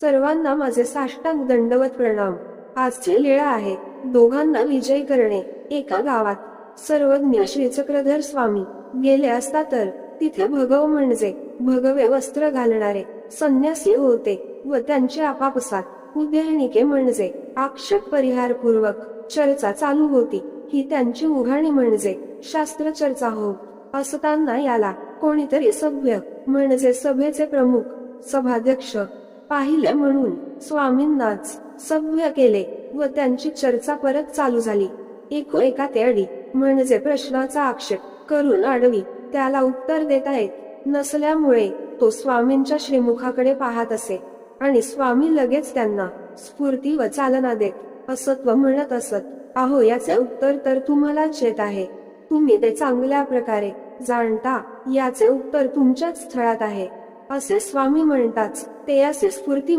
सर्वांना माझे साष्टांग दंडवत प्रणाम. आजची लीळा आहे दोघांना विजय करणे. एका गावात सर्वज्ञ श्रीचक्रधर स्वामी गेले असता तर तिथे भगव म्हणजे भगवे वस्त्र घालणारे संन्यासी होते व त्यांचे आपापसात उद्यानिके म्हणजे आक्षेप परिहार पूर्वक चर्चा चालू होती. ही त्यांची उघाणी म्हणजे शास्त्र चर्चा हो. असताना याला कोणीतरी सभ्य म्हणजे सभेचे प्रमुख सभाध्यक्ष पाहिले म्हणून स्वामींनाच सभ्य केले व त्यांची चर्चा परत चालू झाली. एको एका तेडी म्हणजे प्रश्नाचा आक्षेप करून अडवी त्याला उत्तर देता येत नसल्यामुळे तो स्वामींच्या श्रीमुखाकडे पाहत असे आणि स्वामी लगेच त्यांना स्फूर्ती व चालना देत असत व म्हणत असत अहो याचे उत्तर तर तुम्हालाच येत आहे. तुम्ही ते चांगल्या प्रकारे जाणता. याचे उत्तर तुमच्याच स्थळात आहे. असे स्वामी म्हणतात. ते असे स्फूर्ती